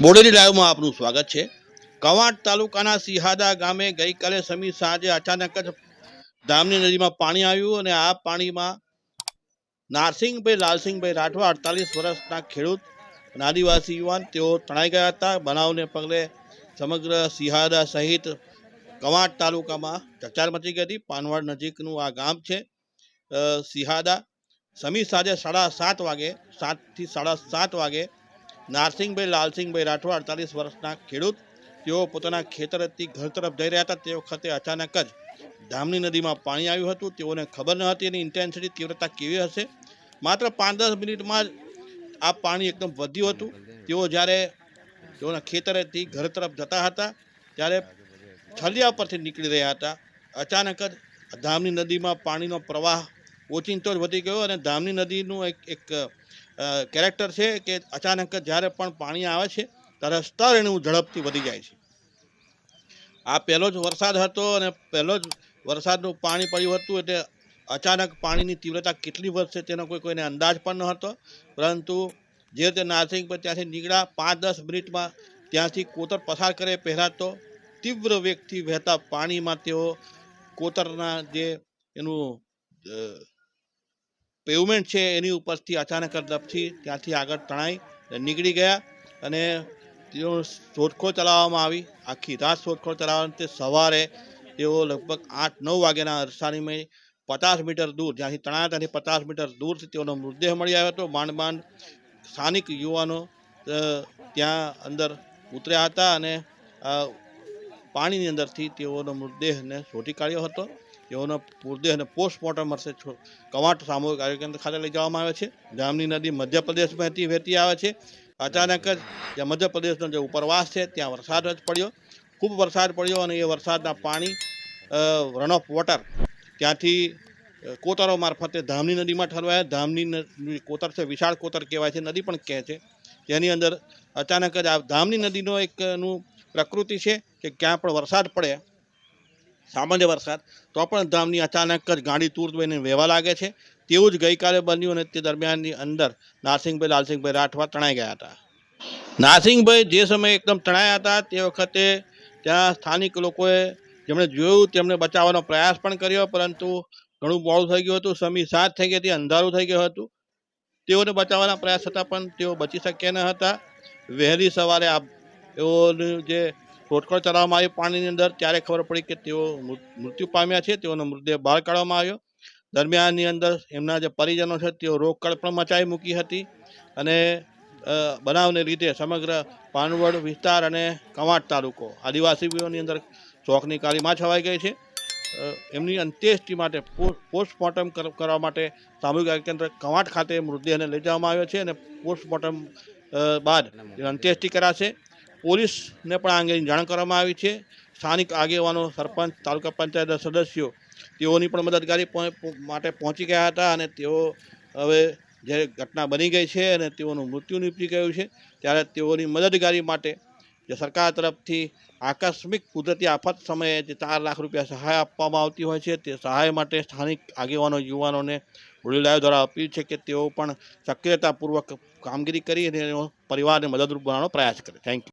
બોડેલી લાઈવમાં આપનું સ્વાગત છે. કવાંટ તાલુકાના સિહાદા ગામે ગઈકાલે સમી સાંજે અચાનક જ ધામની નદીમાં પાણી આવ્યું અને આ પાણીમાં નારસિંહભાઈ, લાલસિંહભાઈ રાઠવા અડતાલીસ વર્ષના ખેડૂત આદિવાસી યુવાન તેઓ તણાઈ ગયા હતા. બનાવને પગલે સમગ્ર સિહાદા સહિત કવાંટ તાલુકામાં ચકચાર મચી ગઈ હતી. પાનવાડ નજીકનું આ ગામ છે. સિહાદા. સમી સાંજે સાડા સાત વાગે, સાતથી સાડા સાત વાગે નારસિંહભાઈ, લાલસિંહભાઈ રાઠવા અડતાલીસ વર્ષના ખેડૂત. તેઓ પોતાના ખેતરથી ઘર તરફ જઈ રહ્યા હતા. તે વખતે અચાનક જ ધામની નદીમાં પાણી આવ્યું હતું. તેઓને ખબર ન હતી એની ઇન્ટેન્સિટી તીવ્રતા કેવી હશે? માત્ર પાંચ દસ મિનિટમાં જ આ પાણી એકદમ વધ્યું હતું. તેઓ જ્યારે તેઓના ખેતરેથી ઘર તરફ જતા હતા, ત્યારે છલિયા પરથી નીકળી રહ્યા હતા. અચાનક જ ધામની નદીમાં પાણીનો પ્રવાહ ઓચિંતો જ વધી ગયો અને ધામની નદીનું એક એક કેરેક્ટર છે કે અચાનક જ્યારે પણ પાણી આવે છે, ત્યારે સ્તર એનું ઝડપથી વધી જાય છે. આ પહેલો જ વરસાદ હતો અને પહેલો જ વરસાદનું પાણી પડ્યું હતું એટલે અચાનક પાણીની તીવ્રતા કેટલી વધશે તેનો કોઈ કોઈને અંદાજ પણ ન હતો. પરંતુ જે રીતે નારસિંહ પર ત્યાંથી નીકળ્યા પાંચ દસ મિનિટમાં ત્યાંથી કોતર પસાર કરે પહેલાં તો તીવ્ર વેગથી વહેતા પાણીમાં તેઓ કોતરના જે એનું પેવમેન્ટ છે, એની ઉપરથી અચાનક જ દબથી ત્યાંથી આગળ તણાઈ નીકળી ગયા અને તેઓ શોધખોળ ચલાવવામાં આવી. આખી રાત શોધખોળ ચલાવવાની તે સવારે તેઓ લગભગ આઠ, નવ વાગ્યાના અરસાનીમાં પચાસ મીટર દૂર, જ્યાંથી તણાયા ત્યાંથી પચાસ મીટર દૂરથી તેઓનો મૃતદેહ મળી આવ્યો હતો. માંડ માંડ સ્થાનિક યુવાનો ત્યાં અંદર ઉતર્યા હતા અને પાણીની અંદરથી તેઓનો મૃતદેહને શોધી કાઢ્યો હતો. તેઓનો મૃતદેહને પોસ્ટમોર્ટમ અર્થે છો- કવાંટ સામૂહિક આરોગ્ય કેન્દ્ર ખાતે લઈ જવામાં આવે છે. જામની નદી મધ્યપ્રદેશમાંથી વહેતી આવે છે. અચાનક જ જે મધ્યપ્રદેશનો જે ઉપરવાસ છે, ત્યાં વરસાદ જ પડ્યો. ખૂબ વરસાદ પડ્યો અને એ વરસાદના પાણી રન ઓફ વોટર ત્યાંથી કોતરો મારફતે ધામની નદીમાં ઠરવાયા ધામની કોતર છે, વિશાળ કોતર કહેવાય છે, નદી પણ કહે છે. તેની અંદર અચાનક જ આ ધામની નદીનો એકનું પ્રકૃતિ છે કે ક્યાં પણ વરસાદ પડે સામાન્ય વરસાદ, તો પણ ધામની અચાનક જ ગાડી તૂર દઈને વહેવા લાગે છે. તેવું જ ગઈકાલે બન્યું અને તે દરમિયાનની અંદર નારસિંહભાઈ લાલસિંહભાઈ રાઠવા તણાઈ ગયા હતા. નારસિંહભાઈ જે સમયે એકદમ તણાયા હતા, તે વખતે ત્યાં સ્થાનિક લોકોએ જેમણે જોયું તેમણે બચાવવાનો પ્રયાસ પણ કર્યો, પરંતુ ઘણું મોડું થઈ ગયું હતું, સમી સાત થઈ ગઈ હતી, અંધારું થઈ ગયું હતું. તેઓને બચાવવાના પ્રયાસ હતા, પણ તેઓ બચી શક્યા ન હતા. વહેલી સવારે આ એઓનું જે શોધખોળ ચલાવવામાં આવી પાણીની અંદર. ત્યારે ખબર પડી કે તેઓ મૃત્યુ પામ્યા છે. તેઓનો મૃતદેહ બહાર કાઢવામાં આવ્યો. દરમિયાનની અંદર એમના જે પરિજનો છે તેઓ રોકકળ પણ મચાવી મૂકી હતી અને બનાવને લીધે સમગ્ર પાનવડ વિસ્તાર અને કવાંટ તાલુકો આદિવાસીઓની અંદર ચોકની કાળીમાં છવાઈ ગઈ છે. એમની અંત્યેષ્ટિ માટે પોસ્ટમોર્ટમ કરવા માટે સામૂહિક આરોગ્ય કેન્દ્ર કવાંટ ખાતે મૃતદેહને લઈ જવામાં આવ્યો છે અને પોસ્ટમોર્ટમ બાદ અંત્યેષ્ટિ કરાશે. પોલીસને પણ આ અંગેની જાણ કરવામાં આવી છે. સ્થાનિક આગેવાનો, સરપંચ, તાલુકા પંચાયતના સદસ્યો તેઓની પણ મદદગારી માટે પહોંચી ગયા હતા અને તેઓ હવે જે ઘટના બની ગઈ છે અને તેઓનું મૃત્યુ નીપજી ગયું છે, ત્યારે તેઓની મદદગારી માટે જે સરકાર તરફથી આકસ્મિક કુદરતી આફત સમયે જે ચાર લાખ રૂપિયા સહાય આપવામાં આવતી હોય છે, તે સહાય માટે સ્થાનિક આગેવાનો, યુવાનોને વડીલાઓ દ્વારા અપીલ છે કે તેઓ પણ સક્રિયતાપૂર્વક કામગીરી કરી અને પરિવારને મદદરૂપ બનાવવાનો પ્રયાસ કરે. Thank you